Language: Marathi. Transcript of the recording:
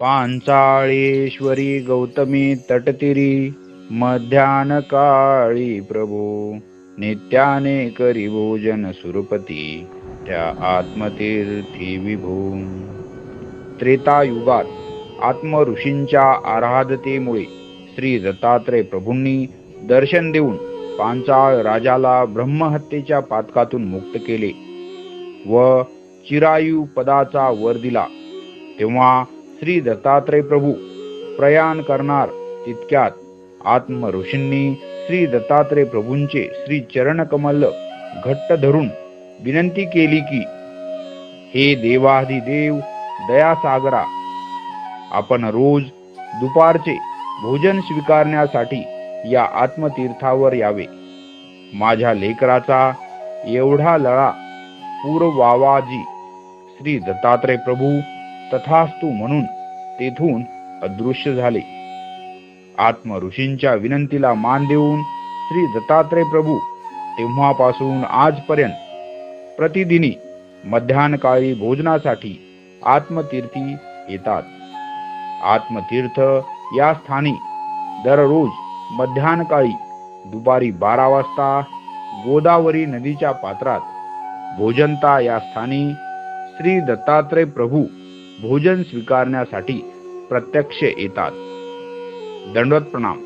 पांचाळेश्वरी गौतमी तटतिरी मध्यान काळी प्रभू नित्याने करी भोजन सुरपती त्या आत्मतीर्थी विभू. त्रेतायुगात आत्म ऋषींच्या आराधतेमुळे श्री दत्तात्रय प्रभूंनी दर्शन देऊन पांचाळ राजाला ब्रह्महत्येच्या पातकातून मुक्त केले व चिरायू पदाचा वर दिला. तेव्हा श्री दत्तात्रय प्रभू. प्रयाण करणार तितक्यात आत्म ऋषींनी श्री दत्तात्रय प्रभूंचे श्री चरणकमल घट्ट धरून विनंती केली की हे देवाधिदेव दयासागरा आपण रोज दुपारचे भोजन स्वीकारण्यासाठी या आत्मतीर्थावर यावे. माझ्या लेकराचा एवढा लळा पूर्वावाजी श्री दत्तात्रय प्रभू तथास्तु म्हणून तेथून अदृश्य झाले. आत्म ऋषींच्या विनंतीला मान देऊन श्री दत्तात्रय प्रभू तेव्हापासून आजपर्यंत प्रतिदिनी मध्यान्हकाळी भोजनासाठी आत्मतीर्थी येतात. आत्मतीर्थ या स्थानी दररोज मध्यान्हकाळी दुपारी बारा वाजता गोदावरी नदीच्या पात्रात भोजनता या स्थानी श्री दत्तात्रय प्रभू भोजन स्वीकारण्यासाठी प्रत्यक्ष येतात. दंडवत प्रणाम.